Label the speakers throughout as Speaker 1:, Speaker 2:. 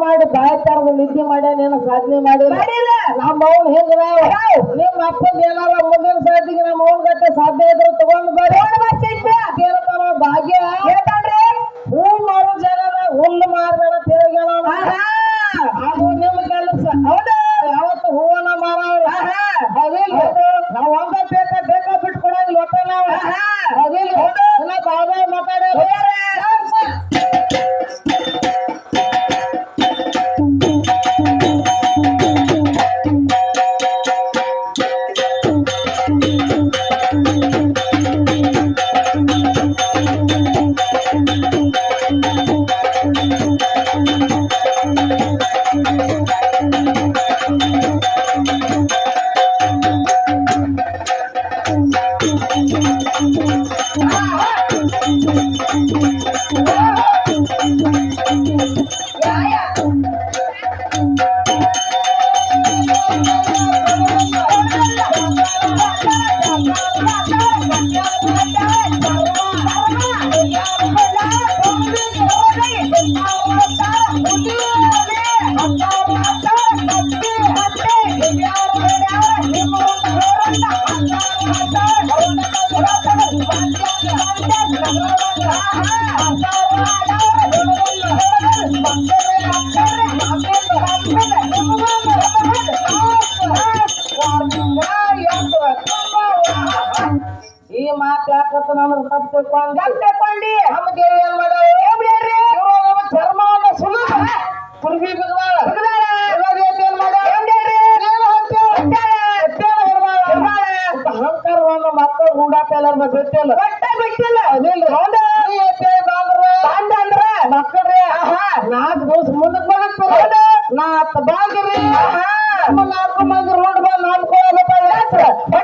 Speaker 1: ಮಾಡಿ ಬಾಯಿ ತರದ ನಿದ್ದೆ ಮಾಡ್ಯಾನೇನ ಸಾಧನೆ ಮಾಡಿ.
Speaker 2: ಮಾಡಿಲ್ಲ.
Speaker 1: ನಮ್ಮ ಅವ್ನ ಹೆಂಗ ನಿಮ್ಮ ಅಪ್ಪಂದ ಏನಾರ ಮುಂದಿನ ಸಾಧಿಗೆ ನಮ್ಮ ಅವ್ನ ಗಟ್ಟೆ ಸಾಧ್ಯ ಇದ್ರೆ ತಗೊಂಡ್ ಬರ್ರಿ ಏನಪ್ಪ ಭಾಗ್ಯ? ಹೂ ಮಾರೋ ಜಾಗದಾಗ ಹುಲ್ಲು ಮಾರಬೇಡ ತಿರುಗ್ಯಾನ ಅದು ನಿಮ್ಮ ಕೆಲಸ. ಹೌದು. ಯಾವತ್ತು ಹೂವನ್ನ ಮಾರವ್ರ? ಅದಿಲ್ಲ ನಾವ್ ಒಂದ ಬೇಕ ಬೇಕ ಬಿಟ್ಕೊಡಂಗಿಲ್ಲ ಒಟ್ಟ ನಾವು. ಅದಿಲ್ಲ ಇಲ್ಲ ಬಾಬಾ ಮಾತಾಡ ಈ ತಿಳ್ಕೊಂಡ್
Speaker 2: ತಕೊಂಡಿ
Speaker 1: ನಮ್ಗೆ ಏನ್ ಮಾಡ್ಯಾರ ಚರ್ಮವನ್ನ ಸುಲಿದ ಮಾಡ್ಯಾರ ಏನ್ ಅಹಂಕಾರವನ್ನ ರೂಢಾಟ ಎಲ್ಲಾರ ಬಿಟ್ಟಿಲ್ಲ
Speaker 2: ಬಿಟ್ಟಿಲ್ಲ
Speaker 1: ಅದಿಲ್ಲ ಹೌದ ಮಕ್ಕಳ್ರಿ ನಾಲ್ಕು ದಿವಸ ಮುಂದಕ್ಕೆ ಬರುತ್ತೆ ನಾ ಹತ್ತು ಬಾಂದ್ರಿ ನಾಲ್ಕು ಮಂದಿ ರೋಡ್ ಬಂದು ನಂಬ್ಕೊಳ್ಳೋದಪ್ಪ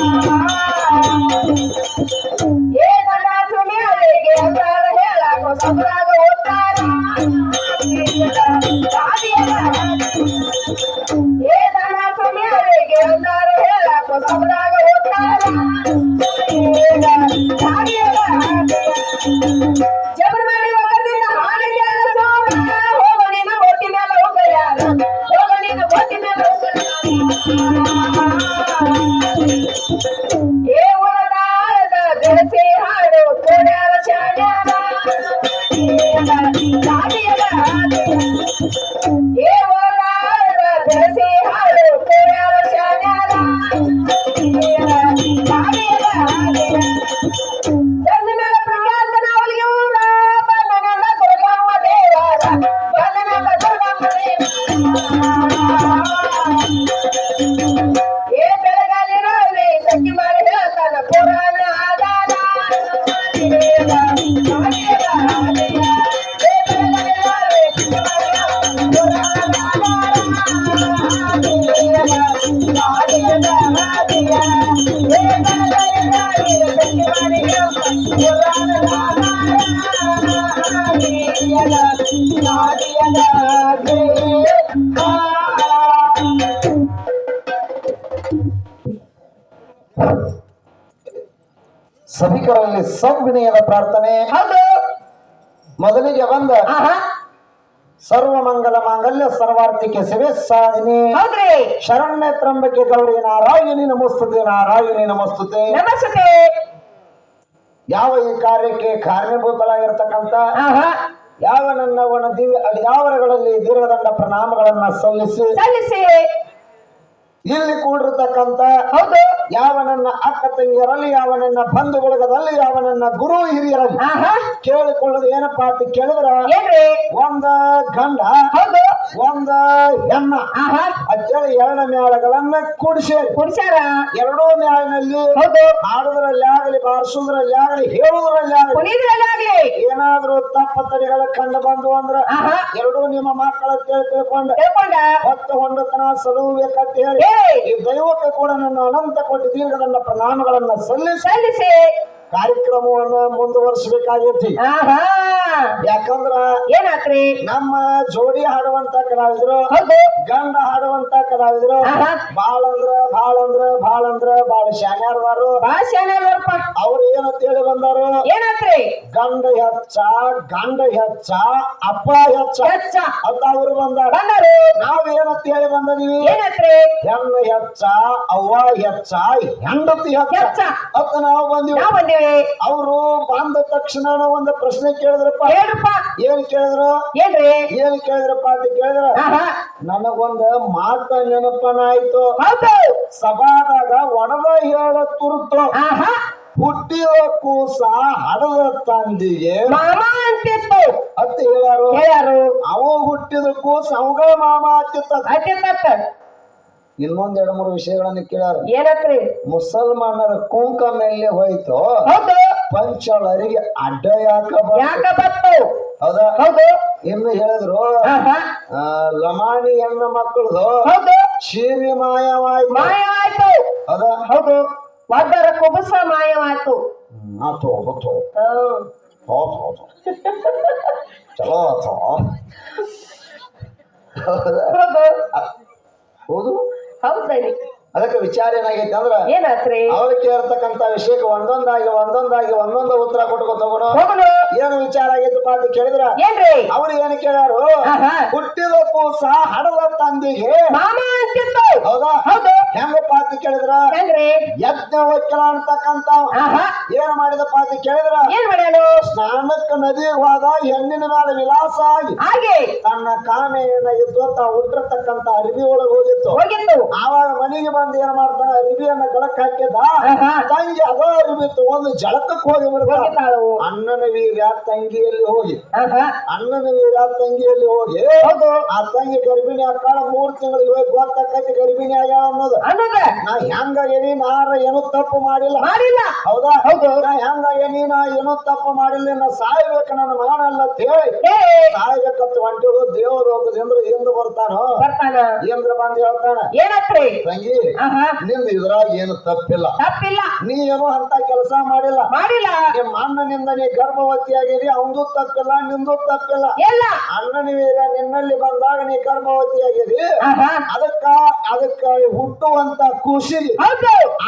Speaker 2: Thank you. Thank you.
Speaker 3: ಸಭಿಕರಲ್ಲಿ ಸದ್ವಿನಯದ ಪ್ರಾರ್ಥನೆ. ಮೊದಲಿಗೆ ಬಂದ
Speaker 1: ಆಹಾ.
Speaker 3: ಸರ್ವ ಮಂಗಲ ಮಾಂಗಲ್ಯ ಸರ್ವಾರ್ಥಿಕೆ ಶಿವೆ ಸಾಧಿನಿ. ಶರಣ್ಯ ತ್ರಂಬಕ್ಕೆ ಗೌರಿ ನಾರಾಯಣಿ ನಮಸ್ತುತೆ ನಾರಾಯಣಿ ನಮಸ್ತುತೆ.
Speaker 1: ನಮಸ್ತೆ
Speaker 3: ಯಾವ ಈ ಕಾರ್ಯಕ್ಕೆ ಕಾರಣೀಭೂತರಾಗಿರ್ತಕ್ಕಂಥ
Speaker 1: ಆಹಾ.
Speaker 3: ಯಾವ ನನ್ನ ಒಣ ದಿವ್ಯ ಅಡಿಯಾವರಗಳಲ್ಲಿ ದೀರ್ಘದಂಡ ಪ್ರಣಾಮಗಳನ್ನ ಸಲ್ಲಿಸಿ
Speaker 1: ಸಲ್ಲಿಸಿ.
Speaker 3: ಇಲ್ಲಿ ಕೂಡಿರ್ತಕ್ಕಂಥ
Speaker 1: ಹೌದು.
Speaker 3: ಯಾವ ನನ್ನ ಅಕ್ಕ ತಂಗಿಯರಲ್ಲಿ ಯಾವ ನನ್ನ ಬಂಧು ಬಳಗದಲ್ಲಿ ಯಾವ ನನ್ನ ಗುರು ಹಿರಿಯರಲ್ಲಿ ಕೇಳಿಕೊಳ್ಳೋದು ಏನಪ್ಪಾ ಅಂತ ಕೇಳಿದ್ರ? ಒಂದ ಗಂಡ
Speaker 1: ಹೌದು.
Speaker 3: ಒಂದ ಹೆಣ್ಣ ಅಂತೇಳಿ ಎರಡು ಮ್ಯಾಳಗಳನ್ನ ಕೂಡಿಸಿ.
Speaker 1: ಕುಡ್ಸ್ಯಾರ?
Speaker 3: ಎರಡೂ ಮ್ಯಾಳಿನಲ್ಲಿ
Speaker 1: ಹೌದು.
Speaker 3: ಹಾಡುದ್ರಲ್ಲಿ ಆಗಲಿ ಬಾರಿಸುದ್ರಲ್ಲಿ ಆಗಲಿ ಹೇಳುದ್ರಲ್ಲಿ ಆಗಲಿ
Speaker 1: ಕುಣಿದ್ರಲ್ಲಿ ಆಗಲಿ
Speaker 3: ಏನಾದ್ರೂ ತಡೆಗಳು ಕಂಡು ಬಂದು ಅಂದ್ರ ಎರಡೂ ನಿಮ್ಮ ಮಕ್ಕಳ ಕೇಳಿ ತಿಳ್ಕೊಂಡು.
Speaker 1: ತಿಳ್ಕೊಂಡ?
Speaker 3: ಹೊತ್ತು ಹೊಂಡತನ ಸಲುಬೇಕಂತ ಹೇಳಿ. ಈ ದೈವಕ್ಕೆ ಕೂಡ ನನ್ನ ಅನಂತ ಕೊಟ್ಟು ದೀರ್ಘದಂಡ ಪ್ರಣಾಮಗಳನ್ನ ಸಲ್ಲಿಸಿ.
Speaker 1: ಸಲ್ಲಿಸಿ.
Speaker 3: ಕಾರ್ಯಕ್ರಮವನ್ನ ಮುಂದುವರಿಸಬೇಕಾಗೈತಿ. ಯಾಕಂದ್ರ
Speaker 1: ಏನಾಕ್ರಿ
Speaker 3: ನಮ್ಮ ಜೋಡಿ ಹಾಡುವಂತ ಕಲಾವಿದ್ರು ಗಂಡ ಹಾಡುವಂತ ಕಲಾವಿದ್ರು. ಬಾಳ ಅಂದ್ರ ಬಾಳ ಅಂದ್ರ ಬಾಳ ಅಂದ್ರ ಬಾಳ
Speaker 1: ಶಾನ್ಯಾರ್ವಾರು
Speaker 3: ಅವ್ರು ಏನಂತ ಹೇಳಿ ಬಂದಾರು?
Speaker 1: ಏನಾತ್ರಿ?
Speaker 3: ಗಂಡ ಹೆಚ್ಚ ಗಂಡ ಹೆಚ್ಚ ಅಪ್ಪ ಹೆಚ್ಚ.
Speaker 1: ಹೆಚ್ಚ.
Speaker 3: ಅಂತ ಅವ್ರು ಬಂದಾರ. ನಾವ್ ಏನಂತ ಹೇಳಿ ಬಂದದೀವಿ?
Speaker 1: ಏನಾಕ್ರಿ
Speaker 3: ಹೆಣ್ಣು ಹೆಚ್ಚ ಅವ್ವ ಹೆಚ್ಚ ಹೆಂಡತಿ ಹೆಚ್ಚ. ಅಂತ ನಾವ್ ಬಂದಿವಿ. ಅವರು ಬಂದ ತಕ್ಷಣ ಒಂದು ಪ್ರಶ್ನೆ ಕೇಳಿದ್ರಪ್ಪ.
Speaker 1: ಹೇಳ್ರಪ್ಪ
Speaker 3: ಏನ್ ಕೇಳಿದ್ರು?
Speaker 1: ಏನ್ರಿ?
Speaker 3: ಏನ್ ಕೇಳಿದ್ರಪ್ಪ ಅಂತ ಕೇಳಿದ್ರ? ನನಗೊಂದ ಮಾತ ನೆನಪನ ಆಯ್ತು. ಸಭಾದಾಗ ಒಡದ ಹೇಳ ತುರ್ತು. ಹುಟ್ಟಿದ ಕೂಸ ಹಡದ ತಂದಿಗೆ. ಅಂತ ಹೇಳ್ಯಾರು
Speaker 1: ಹೇಳ್ಯಾರು
Speaker 3: ಅವ ಹುಟ್ಟಿದ ಕೂಸ ಅವಾಗ ಮಾಮ ಹತ್ತಿತ್ತ ಇನ್ನೊಂದ್ ಎರಡು ಮೂರು ವಿಷಯಗಳನ್ನ ಕೇಳ್ಯಾರ.
Speaker 1: ಏನತ್ರಿ?
Speaker 3: ಮುಸಲ್ಮಾನರ ಕುಂಕ ಮೇಲೆ ಹೋಯ್ತು.
Speaker 1: ಹೌದು.
Speaker 3: ಪಂಚಳರಿಗೆ ಅಡ್ಡ ಯಾಕ?
Speaker 1: ಯಾಕ
Speaker 3: ಹೌದಾ?
Speaker 1: ಹೌದು.
Speaker 3: ಇನ್ನು ಹೇಳಿದ್ರು ಲಮಾಣಿ ಹೆಣ್ಣು ಮಕ್ಕಳದು
Speaker 1: ಹೌದು.
Speaker 3: ಶೀರಿ ಮಾಯವಾಯ್ತು.
Speaker 1: ಮಾಯವಾಯ್ತು.
Speaker 3: ಹೌದಾ?
Speaker 1: ಹೌದು. ಒಬ್ಬರ ಕುಬುಸ ಮಾಯವಾಯ್ತು.
Speaker 3: ಹ್ಮ್, ಆತು ಹೊತ್ತು
Speaker 1: ಹೌದು
Speaker 3: ಹೋತು. ಚಲೋ ಆತು. ಹೌದಾ?
Speaker 1: ಹೌದು.
Speaker 3: ಹೌದು
Speaker 1: ಹೌದರಿ
Speaker 3: ಅದಕ್ಕೆ ವಿಚಾರ ಏನಾಗೈತೆ ಅಂದ್ರ
Speaker 1: ಏನಾತ್ರಿ?
Speaker 3: ಅವ್ರು ಕೇಳ್ತಕ್ಕಂತ ವಿಷಯಕ್ಕೆ ಒಂದೊಂದಾಗಿ ಒಂದೊಂದಾಗಿ ಒಂದೊಂದು ಉತ್ತರ ಕೊಟ್ಕೊತ ಹೋಗೋಣ ಏನು ವಿಚಾರ ಆಗೈತಪ್ಪ ಅಂತ ಕೇಳಿದ್ರ?
Speaker 1: ಏನ್ರಿ?
Speaker 3: ಅವ್ರು ಏನು ಕೇಳ್ಯಾರು?
Speaker 1: ಹುಟ್ಟಿದಕ್ಕೂ
Speaker 3: ಸಹ ಕೂಸ ಹಡದ ತಂದಿಗೆ. ಹೌದಾ?
Speaker 1: ಹೌದು.
Speaker 3: ಹೆಂಗಪ್ಪ ಅಂತ ಕೇಳಿದ್ರ? ಯಜ್ಞ ವಕ್ಕಲ ಅಂತಕ್ಕಂತ. ಏನ್ ಮಾಡಿದ ಅಂತ ಕೇಳಿದ್ರ?
Speaker 1: ಏನ್ ಮಾಡ್ಯಾನು
Speaker 3: ಸ್ನಾನಕ್ಕೆ ನದಿ ಹೋದ ಹೆಣ್ಣಿನ ಮೇಲೆ ವಿಲಾಸ ಆಗಿ
Speaker 1: ಹಾಗೆ.
Speaker 3: ತನ್ನ ಕಾಮೆ ಏನಾಗಿತ್ತು ತಾ ಹುಟ್ಟಿರ್ತಕ್ಕಂತ ಅರಿವಿ ಒಳಗೆ ಹೋಗಿತ್ತು.
Speaker 1: ಹೋಗಿತ್ತು.
Speaker 3: ಆವಾಗ ಮನೆಗೆ ಬಂದು ಏನ್ ಮಾಡ್ತಾನ? ಅರಿವಿಯನ್ನ ಗಳಕ್
Speaker 1: ಹಾಕಿದ
Speaker 3: ತಂಗಿ ಅದೋ ಅರಿವಿ ತಗೊಂಡು ಜಳಕಕ್ಕೆ ಹೋಗಿ ಬರ್ತಾಳ ಅಣ್ಣನ ವೀರ್ಯ ತಂಗಿಯಲ್ಲಿ ಹೋಗಿ. ಅಣ್ಣನ ವೀರ್ಯ ತಂಗಿಯಲ್ಲಿ ಹೋಗಿ. ಆ ತಂಗಿ ಗರ್ಭಿಣಿ ಆಕಾಳ ಮೂರ್ ತಿಂಗಳಿಗೆ ಹೋಗಿ ಗೊತ್ತಾಕೈತಿ ಗರ್ಭಿಣಿ ಆಗ್ಯಾಳ ಅನ್ನೋದು. ನಾ ಹೆಂಗಾಗೇನಿ ನಾರ ಏನು ತಪ್ಪು ಮಾಡಿಲ್ಲ.
Speaker 1: ಮಾಡಿಲ್ಲ.
Speaker 3: ಹೌದಾ?
Speaker 1: ಹೌದು.
Speaker 3: ನಾ ಹೆಂಗಾಗೇನಿ ನಾ ಏನೂ ತಪ್ಪು ಮಾಡಿಲ್ಲ. ನಾ ಸಾಯ್ಬೇಕು ನನ್ನ ಮಾಡಲ್ಲ ಅಂತ ಹೇಳಿ. ಸಾಯ್ಬೇಕಂತ ಹೊಂಟಿಡು ದೇವ ಲೋಕದಿಂದ ಹಿಂದ ಬರ್ತಾನೋ?
Speaker 1: ಬರ್ತಾನ?
Speaker 3: ಇಂದ್ರ ಬಂದು ಹೇಳ್ತಾನ.
Speaker 1: ಏನಪ್ಪ
Speaker 3: ತಂಗಿ ನಿಂದ ಇದ್ರಾಗ ಏನು ತಪ್ಪಿಲ್ಲ.
Speaker 1: ತಪ್ಪಿಲ್ಲ.
Speaker 3: ನೀ ಏನೋ ಅಂತ ಕೆಲಸ ಮಾಡಿಲ್ಲ.
Speaker 1: ಮಾಡಿಲ್ಲ.
Speaker 3: ನಿಮ್ಮ ಅಣ್ಣನಿಂದ ನೀ ಗರ್ಭವತಿ ಆಗಿರಿ ಅವಂದು ತಪ್ಪಿಲ್ಲ ನಿಂದು ತಪ್ಪಿಲ್ಲ.
Speaker 1: ಇಲ್ಲ.
Speaker 3: ಅಣ್ಣನ ವೀರ ನಿನ್ನಲ್ಲಿ ಬಂದಾಗ ನೀ ಗರ್ಭವತಿ ಆಗಿರಿ
Speaker 1: ಆಹಾ.
Speaker 3: ಅದಕ್ಕ ಅದಕ್ಕ ಹುಟ್ಟುವಂತ
Speaker 1: ಖುಷಿ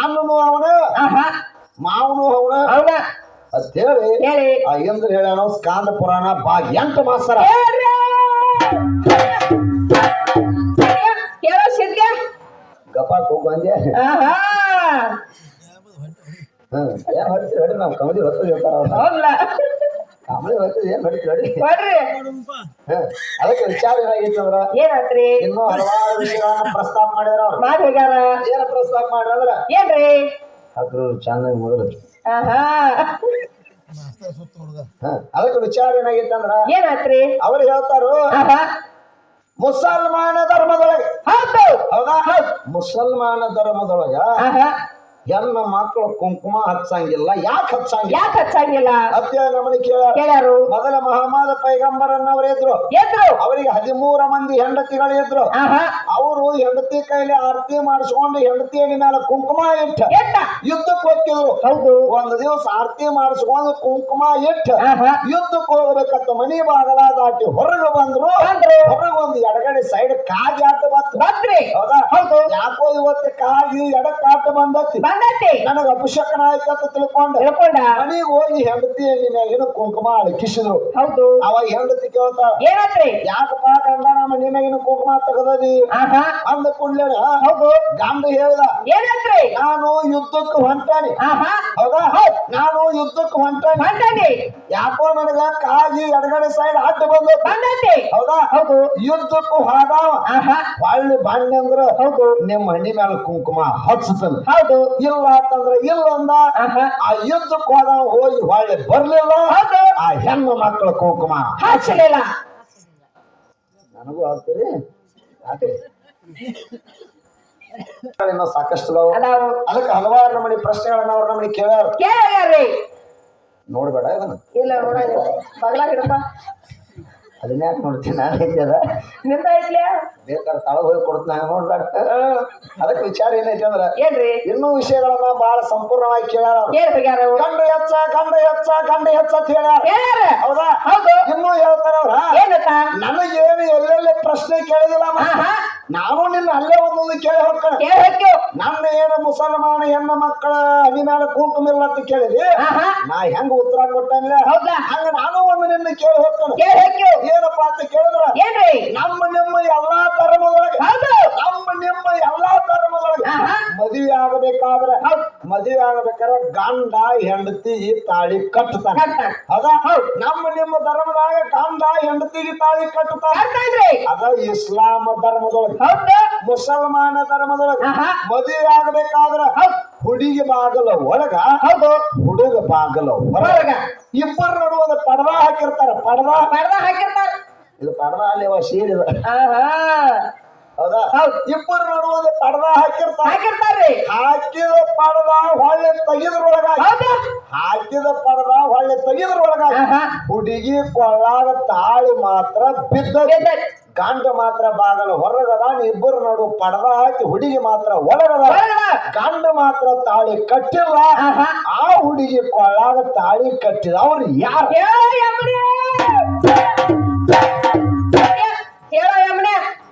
Speaker 3: ಅಣ್ಣನು ಅವನ ಮಾವನು ಅವನ. ಅಂತ ಹೇಳಿ
Speaker 1: ಹೇಳಿ.
Speaker 3: ಇಂದ್ರ ಹೇಳ್ಯಾನ ಸ್ಕಾಂದ ಪುರಾಣ ಭಾಗ್ಯಂತ ಎಂಟು ಮಾಸ್ತರ ಗಪಾಕ್ ಹೋಗ್ ಬಂದೆ. ಹಾ ಏನ್ ಹೊಡಿತೀರಿ ಹೊಡಿ ನಾವು ಹೊತ್ತು ಹೇಳ್ತಾರ ಕಾಮಿಡಿ ಹೊತ್ತು ಏನ್ ಹೊಡಿತೀರಿ ಅದಕ್ಕೆ ವಿಚಾರ ಏನಾಗಿತ್ತಂದ್ರ ಅಂದ್ರ
Speaker 1: ಏನಾತ್ರಿ?
Speaker 3: ಇನ್ನೂ ಹಲವಾರು ವಿಷಯಗಳನ್ನ ಪ್ರಸ್ತಾಪ ಮಾಡ್ಯಾರ ಅವ್ರು.
Speaker 1: ಮಾಡಿ ಹೋಗ್ಯಾರ
Speaker 3: ಏನ ಪ್ರಸ್ತಾಪ ಮಾಡ್ರ ಅಂದ್ರ
Speaker 1: ಏನ್ರಿ?
Speaker 3: ಅದ್ರ ಚೆನ್ನಾಗಿ ಹ್ಮ್ ಅದಕ್ಕೆ ವಿಚಾರ ಏನಾಗಿತ್ತಂದ್ರ
Speaker 1: ಏನಾತ್ರಿ?
Speaker 3: ಅವ್ರು ಹೇಳ್ತಾರು ಮುಸಲ್ಮಾನ ಧರ್ಮದೊಳಗೆ.
Speaker 1: ಹೌದು.
Speaker 3: ಮುಸಲ್ಮಾನ ಧರ್ಮದೊಳಗ ಹೆಣ್ಣು ಮಕ್ಕಳು ಕುಂಕುಮ ಹಚ್ಚಂಗಿಲ್ಲ. ಯಾಕೆ ಹಚ್ಚಂಗಿಲ್ಲ?
Speaker 1: ಯಾಕೆ ಹಚ್ಚಂಗಿಲ್ಲ?
Speaker 3: ಅತ್ಯ ನಮ್ಮನೆ ಕೇಳ
Speaker 1: ಕೇಳ್ಯಾರು.
Speaker 3: ಮೊದಲ ಮಹಮ್ಮದ ಪೈಗಂಬರನ್ನವರು ಇದ್ರು
Speaker 1: ಎದ್ರು.
Speaker 3: ಅವರಿಗೆ ಹದಿಮೂರ ಮಂದಿ ಹೆಂಡತಿಗಳು ಇದ್ರು. ಅವರು ಹೆಂಡತಿ ಕೈಲಿ ಆರತಿ ಮಾಡಿಸ್ಕೊಂಡು ಹೆಂಡತಿ ಎಣ್ಣೆ ಮೇಲೆ ಕುಂಕುಮ ಇಟ್ಟ. ಯುದ್ಧಕ್ಕೆ ಹೋಗ್ತಿದ್ರು.
Speaker 1: ಹೌದು.
Speaker 3: ಒಂದು ದಿವಸ ಆರತಿ ಮಾಡಿಸ್ಕೊಂಡು ಕುಂಕುಮ ಇಟ್ಟ. ಯುದ್ಧಕ್ಕೆ ಹೋಗ್ಬೇಕಂತ ಮನಿ ಬಾಗಲ ದಾಟಿ ಹೊರಗೆ ಬಂದ್ರು. ಹೊರಗೆ ಒಂದು ಎಡಗಡೆ ಸೈಡ್ ಕಾಜ್ ಆಟ
Speaker 1: ಬಂತು.
Speaker 3: ಹೌದಾ?
Speaker 1: ಹೌದು.
Speaker 3: ಯಾಕೋ ಇವತ್ತು ಕಾಗಿ ಎಡಕ್ ಆಟ ಬಂದತಿ.
Speaker 1: ಬಂದೈತಿ?
Speaker 3: ನನಗ ಅಪಶಕನ ಆಯ್ತು ಅಂತ ತಿಳ್ಕೊಂಡ.
Speaker 1: ಹೇಳ್ಕೊಂಡ
Speaker 3: ಮನೆಗೆ ಹೋಗಿ ಹೆಂಡತಿ ನಿನ್ನ ಏನು ಕುಂಕುಮ ಅಳಕಿಸಿದ್ರು.
Speaker 1: ಹೌದು.
Speaker 3: ಅವಾಗ ಹೆಂಡತಿ ಕೇಳ್ತಾ
Speaker 1: ಏನಂತ್ರಿ?
Speaker 3: ಯಾಕಪ್ಪ ಗಂಡ ನಮ್ಮ ನಿನಗಿನ ಕುಂಕುಮ
Speaker 1: ಆಹಾ.
Speaker 3: ಅಂದ ಕೂಡ್ಲೇನ
Speaker 1: ಹೌದು.
Speaker 3: ಗಂಡ ಹೇಳ್ದ
Speaker 1: ಏನಂತ್ರಿ?
Speaker 3: ನಾನು ಯುದ್ಧಕ್ಕೆ ಹೊಂಟಾನಿ.
Speaker 1: ಆಹಾ.
Speaker 3: ಹೌದಾ? ನಾನು ಯುದ್ಧಕ್ಕೆ ಹೊಂಟಾನಿ.
Speaker 1: ಹೊಂಟಾನಿ.
Speaker 3: ಯಾಕೋ ನನಗ ಕಾಗಿ ಎಡಗಡೆ ಸೈಡ್ ಅಡ್ಡ ಬಂದು
Speaker 1: ಬಂದೈತಿ.
Speaker 3: ಹೌದಾ?
Speaker 1: ಹೌದು.
Speaker 3: ಯುದ್ಧಕ್ಕೂ ಹೋದಾವ.
Speaker 1: ಆಹಾ.
Speaker 3: ಹೊಳ್ಳಿ ಬಣ್ಣ ಅಂದ್ರ
Speaker 1: ಹೌದು.
Speaker 3: ನಿಮ್ಮ ಹಣ್ಣಿ ಮೇಲೆ ಕುಂಕುಮ ಹಚ್ಚತನ
Speaker 1: ಹೌದು.
Speaker 3: ಇಲ್ಲ ಅಂತಂದ್ರೆ ಇಲ್ಲ ಅಂದ. ಆ ಯುದ್ಧಕ್ಕೆ ಹೋದ ಹೋಗಿ ಹೊಳ್ಳಿ ಬರ್ಲಿಲ್ಲ. ಆ ಹೆಣ್ಣು ಮಕ್ಕಳ ಕುಂಕುಮ.
Speaker 1: ಹಚ್ಚಲಿಲ್ಲ
Speaker 3: ನನಗೂ ಆಗ್ತೀರಿ ಯಾಕೆ? ಸಾಕಷ್ಟು ಅದಕ್ಕೆ ಹಲವಾರು ನಮನಿ ಪ್ರಶ್ನೆಗಳನ್ನ ಅವ್ರ ನಮನಿ ಕೇಳ್ಯಾರ. ನೋಡ್ಬೇಡ ಇದನ್ನ.
Speaker 1: ಇಲ್ಲ ನೋಡ ಬಗ್ಲಾಗಿಡಪ್ಪ.
Speaker 3: ಅದನ್ನ ಯಾಕೆ ನೋಡ್ತೀನಿ ನಾನು ಹೆಂಗದ
Speaker 1: ನಿಂದ ಐತ್ಲ್ಯಾ
Speaker 3: ಬೇಕಾದ್ರೆ ತಳ ಹೋಗಿ ಕೊಡ್ತೀನಿ ನೋಡ್ಬೇಡ ಅದಕ್ಕೆ ವಿಚಾರ ಏನೈತಿ ಅಂದ್ರೆ
Speaker 1: ಏನ್ರಿ?
Speaker 3: ಇನ್ನೂ ವಿಷಯಗಳನ್ನ ಬಹಳ ಸಂಪೂರ್ಣವಾಗಿ ಕೇಳ್ಯಾರ? ಗಂಡ ಹೆಚ್ಚ ಗಂಡ ಹೆಚ್ಚ ಗಂಡ ಹೆಚ್ಚ ಅಂತ ಹೇಳ್ಯಾರ.
Speaker 1: ಹೇಳ್ಯಾರ?
Speaker 3: ಹೌದಾ?
Speaker 1: ಹೌದು.
Speaker 3: ಇನ್ನೂ ಹೇಳ್ತಾರ ಅವ್ರ
Speaker 1: ಏನತ್ತ
Speaker 3: ನನಗೇನು ಎಲ್ಲೆಲ್ಲಿ ಪ್ರಶ್ನೆ ಕೇಳಿದಿಲ್ಲ ನಾನು ನಿನ್ನ ಅಲ್ಲೇ ಒಂದೊಂದು ಕೇಳಿ ಹೋಗ್ತಾನೆ
Speaker 1: ಕೇಳಿ ಹೊಕ್ಕು
Speaker 3: ನನ್ನ ಏನು ಮುಸಲ್ಮಾನ ಹೆಣ್ಣ ಮಕ್ಕಳ ಹನಿ ಮೇಲೆ ಕುಂಕುಮ ಇಲ್ಲ ಅಂತ
Speaker 1: ಕೇಳಿದ್ರಿ
Speaker 3: ನಾ ಹೆಂಗ ಉತ್ತರ ಕೊಟ್ಟಂದ್ರೆ
Speaker 1: ಹೌದಾ?
Speaker 3: ಹಂಗ ನಾನು ಒಂದು ನಿನ್ನ ಕೇಳಿ ಹೋಗ್ತಾನೆ.
Speaker 1: ಕೇಳಿ ಹೊಕ್ಕು
Speaker 3: ಏನಪ್ಪಾ ಅಂತ ಕೇಳಿದ್ರ?
Speaker 1: ಏನ್ರಿ?
Speaker 3: ನಮ್ಮ ನಿಮ್ಮ ಎಲ್ಲಾ ಧರ್ಮದೊಳಗೆ
Speaker 1: ಹೌದು.
Speaker 3: ನಮ್ಮ ನಿಮ್ಮ ಎಲ್ಲಾ ಧರ್ಮದೊಳಗೆ ಮದುವೆ ಆಗಬೇಕಾದ್ರೆ ಮದುವೆ ಆಗಬೇಕಾದ್ರೆ ಗಂಡ ಹೆಂಡತಿ ತಾಳಿ ಕಟ್ಟುತ್ತಾನೆ ಅದ ನಮ್ಮ ನಿಮ್ಮ ಧರ್ಮದಾಗ ಗಂಡ ಹೆಂಡತಿ ತಾಳಿ ಕಟ್ಟುತ್ತಾನೆ ಅದ ಇಸ್ಲಾಂ ಧರ್ಮದೊಳಗೆ. ಮುಸಲ್ಮಾನ ಧರ್ಮದೊಳಗೆ. ಮದುವೆ ಆಗಬೇಕಾದ್ರೆ ಹುಡುಗಿ ಬಾಗಲ ಒಳಗ
Speaker 1: ಅದು
Speaker 3: ಹುಡುಗ ಬಾಗಲ ಹೊರಗ. ಇಬ್ಬರು ನಡುವ ಪಡದ ಹಾಕಿರ್ತಾರ. ಪಡದ?
Speaker 1: ಪರ್ದ ಹಾಕಿರ್ತಾರ.
Speaker 3: ಇದು ಪಡದ ಅಲ್ಲಿ ಸೇರಿದ ಹೌದಾ? ಇಬ್ಬರು ನಡುವ ಪಡದ ಹಾಕಿರ್ತಾರೆ
Speaker 1: ಹಾಕಿರ್ತಾರ್ರಿ.
Speaker 3: ಹಾಕಿದ ಪಡದ ಹೊಳ್ಳೆ ತೆಗೆದ್ರೊಳಗ ಹಾಕಿದ ಪಡದ ಹೊಳ್ಳೆ ತೆಗೆದ್ರೊಳಗ ಹುಡುಗಿ ಕೊಳ್ಳಾಗ ತಾಳಿ ಮಾತ್ರ ಬಿದ್ದ. ಗಂಡ ಮಾತ್ರ ಬಾಗಲ ಹೊರಗದ ಇಬ್ಬರು ನಡು ಪಡದ ಹಾಕಿ ಹುಡುಗಿ ಮಾತ್ರ ಒಳಗದ.
Speaker 1: ಹೊರಗದ
Speaker 3: ಗಂಡ ಮಾತ್ರ ತಾಳಿ ಕಟ್ಟಿಲ್ಲ. ಆ ಹುಡುಗಿ ಕೊಳ್ಳಾಗ ತಾಳಿ ಕಟ್ಟಿದ. ಅವ್ರು ಯಾರು?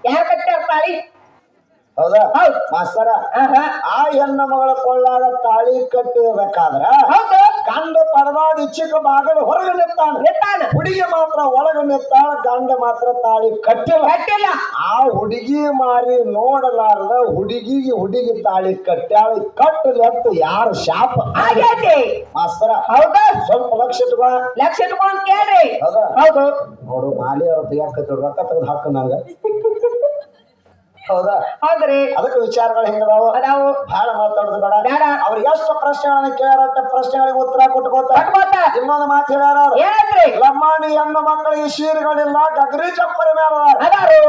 Speaker 1: ಯಮನೆ ಯಾರ್ ಕಟ್ಟಾರ ತಾಳಿ
Speaker 3: ಹೌದಾ? ಮಾಸ್ತರ ಆ ಹೆಣ್ಣ ಮಗಳ ಕೊಳ್ಳಾಗ ತಾಳಿ ಕಟ್ಟಬೇಕಾದ್ರ
Speaker 1: ಹೌದು.
Speaker 3: ಗಂಡ ಪರವಾದ ಇಚ್ಛಿಕ ಬಾಗಲು ಹೊರಗೆ ನಿಂತಾನ. ಹುಡುಗಿ ಮಾತ್ರ ಒಳಗೆ ನಿತ್ತಾಳ ಗಂಡ ಮಾತ್ರ ತಾಳಿ ಕಟ್ಟಿಲ್ಲ.
Speaker 1: ಕಟ್ಟಿಲ್ಲ.
Speaker 3: ಆ ಹುಡುಗಿ ಮಾರಿ ನೋಡಲಾರದ ಹುಡುಗಿಗೆ ಹುಡುಗಿ ತಾಳಿ ಕಟ್ಟಾಳ ಕಟ್ಟಲಿ ಅಂತ ಯಾರ ಶಾಪ?
Speaker 1: ಆಗೈತಿ
Speaker 3: ಮಾಸ್ತರ
Speaker 1: ಹೌದಾ.
Speaker 3: ಸ್ವಲ್ಪ ಲಕ್ಷ ಇಟ್ಕೋ.
Speaker 1: ಲಕ್ಷ ಇಟ್ಕೊಂಡ್ ಕೇಳ್ರಿ.
Speaker 3: ಹೌದಾ?
Speaker 1: ಹೌದು.
Speaker 3: ನೋಡು ಮಾಲಿ ಅವ್ರ ತೆಗಿಯಾಕ ರೊಕ್ಕ ತೆಗೆದು ಹಾಕ ನಂಗ. ಹೌದಾ?
Speaker 1: ಹೌದ್ರಿ.
Speaker 3: ಅದಕ್ಕೆ ವಿಚಾರಗಳು ಹೆಂಗದಾವ
Speaker 1: ನಾವು
Speaker 3: ಬಹಳ ಮಾತಾಡುದು ಬೇಡ.
Speaker 1: ಬೇಡ.
Speaker 3: ಅವ್ರಿಗೆ ಎಷ್ಟು ಪ್ರಶ್ನೆಗಳನ್ನ ಕೇಳಾರ ಪ್ರಶ್ನೆಗಳಿಗೆ ಉತ್ತರ ಕೊಟ್ಕೋತ ಇನ್ನೊಂದು ಮಾತು ಹೇಳ್ಯಾರ ಅವ್ರು.
Speaker 1: ಏನಂದ್ರಿ?
Speaker 3: ಲಂಬಾಣಿ ಹೆಣ್ಣು ಮಕ್ಕಳಿಗೆ ಸೀರೆಗಳಿಲ್ಲ ಗಗರಿ ಚಪ್ಪರ ಮೇಲೆ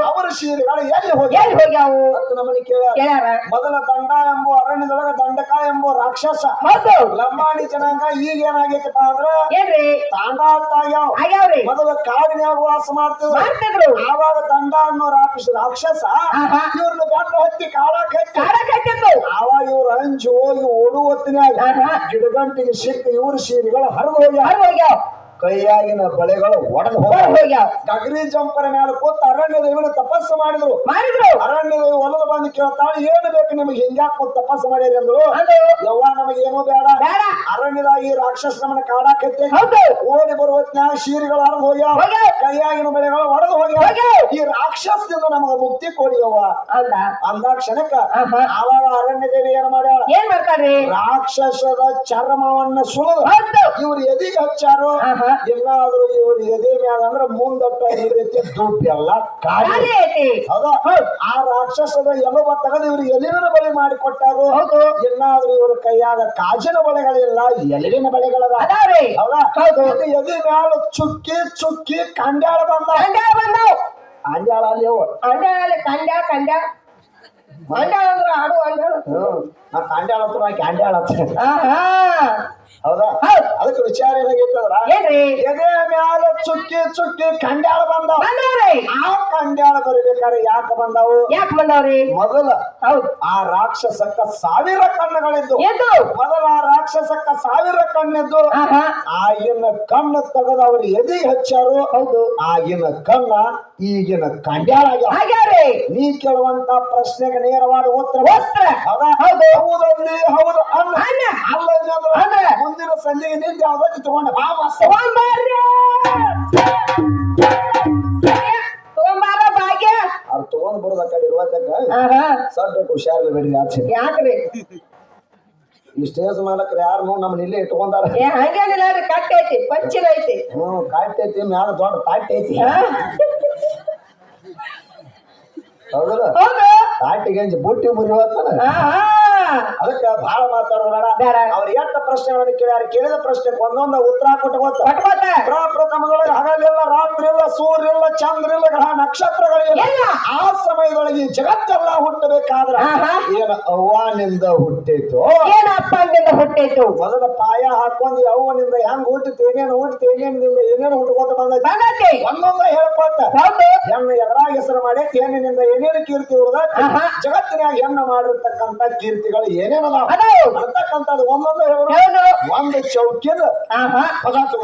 Speaker 3: ಅವರು ಸೀರೆಗಳು ಎಲ್ಲಿ ಹೋಗಿ
Speaker 1: ಎಲ್ಲಿ ಹೋಗ್ಯಾವು?
Speaker 3: ಅಂತ ನಮ್ಮಲ್ಲಿ ಕೇಳ್ಯಾರ.
Speaker 1: ಕೇಳ್ಯಾರ.
Speaker 3: ಮೊದಲ ದಂಡ ಎಂಬ ಅರಣ್ಯದೊಳಗ ದಂಡಕ ಎಂಬ ರಾಕ್ಷಸ.
Speaker 1: ಮತ್ತು
Speaker 3: ಲಂಬಾಣಿ ಜನಾಂಗ ಈಗ ಏನಾಗೈತಪ್ಪ ಅಂದ್ರ
Speaker 1: ಏನ್ರಿ?
Speaker 3: ತಾಂಡಾಗ್ಯಾವ
Speaker 1: ಆಗ್ಯಾವ್ರಿ.
Speaker 3: ಮೊದಲ ಕಾಡಿನ್ಯಾಗ ವಾಸ ಮಾಡ್ತಿದ್ರು. ಆವಾಗ ದಂಡ ಅನ್ನೋ ರಾಕ್ಷಸ ರಾಕ್ಷಸ. ಇವ್ರನ್ನ ಬೆಟ್ಟ ಹತ್ತಿ ಕಾಡಕ್ ಹತ್ತಿ. ಆವಾಗ ಇವ್ರ ಹಂಚು ಹೋಗಿ ಓಡು ಹೊತ್ತಿನಾಗ ಗಿಡಗಂಟಿಗೆ ಸಿಕ್ಕ ಇವ್ರ ಸೀರೆಗಳು ಹರಿದು ಹೋಗ್ಯಾವ.
Speaker 1: ಹರಿದು ಹೋಗ್ಯಾವ.
Speaker 3: ಕೈಯಾಗಿನ ಬಳೆಗಳು ಒಡೆದು ಹೋಗ್ಯಾವ. ಗಗರಿ ಜಂಪರ ಮೇಲೆ ಕೂತ ಅರಣ್ಯ ದೇವಿನ ತಪಸ್ಸು ಮಾಡಿದ್ರು.
Speaker 1: ಮಾಡಿದ್ರು.
Speaker 3: ಅರಣ್ಯ ದೇವಿ ಹೊಲದ ಬಂದು ಕೇಳ್ತಾಳೆ ಏನು ಬೇಕು ನಿಮಗೆ? ಹಿಂಗ್ಯಾಕ್ ಕೂತ್ ತಪಸ್ಸು ಮಾಡಿರಿ ಅಂದ್ರು
Speaker 1: ಅದು
Speaker 3: ಯವ್ವ ನಮಗೆ ಏನೂ ಬೇಡ. ಅರಣ್ಯದಾಗ ಈ ರಾಕ್ಷಸ ನಮ್ಮನ್ನ ಕಾಡಾಕತ್ತೆ ಓಡಿ ಬರುವ ಹೊತ್ನ್ಯಾಗ ಶೀರಿಗಳು ಹರಿದು ಹೋಗ್ಯಾವ. ಕೈಯಾಗಿನ ಬಳೆಗಳು ಒಡೆದು ಹೋಗ್ಯಾವ. ಈ ರಾಕ್ಷಸದಿಂದ ನಮಗ ಮುಕ್ತಿ ಕೊಡಿಯವ್ವ
Speaker 1: ಹೌದಾ?
Speaker 3: ಅಂದ ಕ್ಷಣಕ್ಕ. ಆವಾಗ ಅರಣ್ಯ ದೇವಿ ಏನ್ ಮಾಡ್ಯಾಳ?
Speaker 1: ಏನ್
Speaker 3: ರಾಕ್ಷಸದ ಚರ್ಮವನ್ನ ಸುಳಿದು
Speaker 1: ಹೌದು.
Speaker 3: ಇವ್ರು ಎದಿಗೆ ಹಚ್ಚಾರು. ಇನ್ನಾದ್ರೂ ಇವ್ರ ಎದೆ ಮ್ಯಾಲ ಅಂದ್ರ ಮುಂದಟ್ಟ ಈ ರೀತಿ ದುಡ್ಡು ಎಲ್ಲ
Speaker 1: ಖಾಲಿ. ಐತಿ.
Speaker 3: ಆ ರಾಕ್ಷಸದ ಎಲುಬ ತೆಗೆದು ಇವ್ರಿಗೆ ಎಲಿವಿನ ಬಲಿ ಮಾಡಿ ಕೊಟ್ಟಾರು.
Speaker 1: ಹೌದು.
Speaker 3: ಇನ್ನಾದ್ರೂ ಇವ್ರ ಕೈಯಾಗ ಕಾಜಿನ ಬಳೆಗಳಿಲ್ಲ ಎಲಿವಿನ ಬಳೆಗಳದ? ಹೌದಾ? ಎದೆ ಮ್ಯಾಲ ಚುಕ್ಕಿ ಚುಕ್ಕಿ ಕಂಡ್ಯಾಳ ಬಂದ?
Speaker 1: ಕಂಡ್ಯಾಳ ಬಂದವು.
Speaker 3: ಅಂಡ್ಯಾಳ ಅಲ್ಲಿ
Speaker 1: ಕಂಡ್ಯಾ ಕಂಡ್ಯಾ. ಅಂಡ್ಯಾಳ ಅಂದ್ರ ಆಡು ಅಂಡ್ಯಾಳ.
Speaker 3: ನಾ ಕಂಡ್ಯಾಳ ಕ್ಯಾಂಡ್ಯಾಳ ಹತ್ರ
Speaker 1: ಆಹಾ
Speaker 3: ಹೌದಾ? ಅದಕ್ಕೆ ವಿಚಾರ
Speaker 1: ಏನಾಗಿತ್ತಂದ್ರ
Speaker 3: ಎದೆ ಮ್ಯಾಲ ಚುಕ್ಕಿ ಚುಕ್ಕಿ ಕಂಡ್ಯಾಳ ಬಂದಾವ. ಆ ಕಂಡ್ಯಾಳ ಬರಬೇಕಾದ್ರೆ ಯಾಕ ಬಂದಾವು?
Speaker 1: ಯಾಕ ಬಂದವ್ರಿ?
Speaker 3: ಮೊದಲ
Speaker 1: ಹೌದು.
Speaker 3: ಆ ರಾಕ್ಷಸಕ್ಕ ಸಾವಿರ ಕಣ್ಣುಗಳಿದ್ದು. ಮೊದಲ ಆ ರಾಕ್ಷಸಕ್ಕ ಸಾವಿರ ಕಣ್ಣಿದ್ದು. ಆಗಿನ ಕಣ್ಣು ತೆಗೆದು ಅವ್ರು ಎದಿ ಹಚ್ಚಾರು.
Speaker 1: ಹೌದು.
Speaker 3: ಆಗಿನ ಕಣ್ಣ ಈಗಿನ ಕಂಡ್ಯಾಳ ನೀ ಕೇಳುವಂತ ಪ್ರಶ್ನೆಗೆ ನೇರವಾದ ಉತ್ತರ.
Speaker 2: ಉತ್ತರ.
Speaker 3: ಹೌದಾ?
Speaker 2: ಹೌದು.
Speaker 3: ಹೌದಲ್ಲಿ ಹೌದು ಅಲ್ಲ.
Speaker 2: ಅಲ್ಲ.
Speaker 3: ಅಲ್ಲ
Speaker 2: ಅಲ್ಲ.
Speaker 3: ಮುಂದಿನ ಸಂಜೆಗೆ ನಿಂತು ಯಾವ್ದಾದ್ರು ತಗೊಂಡ ಬಾ ಮಸ್ತ್
Speaker 2: ತಗೊಂಬರ್ರಿ
Speaker 1: ಭಾಗ್ಯ.
Speaker 3: ಅವ್ರು ತಗೊಂಡ್ ಬರೋದ ಕಡೆ ಇರುವತ್ತಕ್ಕ ಸಡ್ಡ ಹುಷಾರಿಲ್ಲ ಬಿಡ್ರಿ ಆಚೆ.
Speaker 2: ಯಾಕ್ರಿ?
Speaker 3: ಈ ಸ್ಟೇಜ್ ಮಾಲಕರು ಯಾರು ನಮ್ಮ ಇಲ್ಲೇ ಇಟ್ಕೊಂಡಾರ?
Speaker 1: ಹಂಗೇನಿಲ್ಲ ರೀ ಕಟ್ ಐತಿ ಪಂಚಿನ ಐತಿ.
Speaker 3: ಹ್ಮ್ ಐತಿ ಮ್ಯಾಲ ದೊಡ್ಡ ತಾಟ್ ಐತಿ. ಹೌದಲ್ಲ?
Speaker 1: ಹೌದು.
Speaker 3: ತಾಟಿಗೆ ಬುಟ್ಟಿ ಮುರಿವತ್ತನ
Speaker 1: ಆಹಾ
Speaker 3: ಅದಕ್ಕೆ ಬಹಳ ಮಾತಾಡೋದು ಅವ್ರ ಎಷ್ಟು ಪ್ರಶ್ನೆಗಳನ್ನು ಕೇಳ್ಯಾರ ಕೇಳಿದ ಪ್ರಶ್ನೆ ಒಂದೊಂದು ಉತ್ತರ
Speaker 1: ಕೊಟ್ಕೋತ
Speaker 3: ಪ್ರಪ್ರಥಮದೊಳಗೆ ಹಗಲಿಲ್ಲ ರಾತ್ರಿ ಇಲ್ಲ ಸೂರ್ಯ ಇಲ್ಲ ಚಂದ್ರ ಇಲ್ಲ ಗ್ರಹ ನಕ್ಷತ್ರಗಳಿಲ್ಲ. ಆ ಸಮಯದೊಳಗೆ ಜಗತ್ತೆಲ್ಲ ಹುಟ್ಟಬೇಕಾದ್ರ. ಏನ ಅವ್ವಾನಿಂದ ಹುಟ್ಟಿತು?
Speaker 1: ಏನ ಅಪ್ಪನಿಂದ ಹುಟ್ಟಿತು?
Speaker 3: ಮೊದಲ ಪಾಯ ಹಾಕೊಂಡಿ ಅವ್ವನಿಂದ ಹೆಂಗ್ ಹುಟ್ಟಿತು ಏನೇನು ಹುಟ್ಟಿತು ಏನೇನಿಂದ ಏನೇನು ಹುಟ್ಕೋತ
Speaker 1: ಬಂದ?
Speaker 3: ಒಂದೊಂದ ಹೇಳ್ಕೊತ. ಹೆಣ್ಣ ಎದುರಾಗ ಹೆಸರು ಮಾಡಿ ಏನಿನಿಂದ ಏನೇನು ಕೀರ್ತಿ ಉಳ್ದ. ಜಗತ್ತಿನಾಗ ಹೆಣ್ಣು ಮಾಡಿರ್ತಕ್ಕಂತ ಕೀರ್ತಿಗಳು ಜಾತಿಗಳು
Speaker 1: ಏನೇನ
Speaker 3: ಅಂತಕ್ಕಂಥದ್ದು ಒಂದೊಂದು ಒಂದು
Speaker 1: ಚೌಕಿದ ಪದಾರ್ಥ.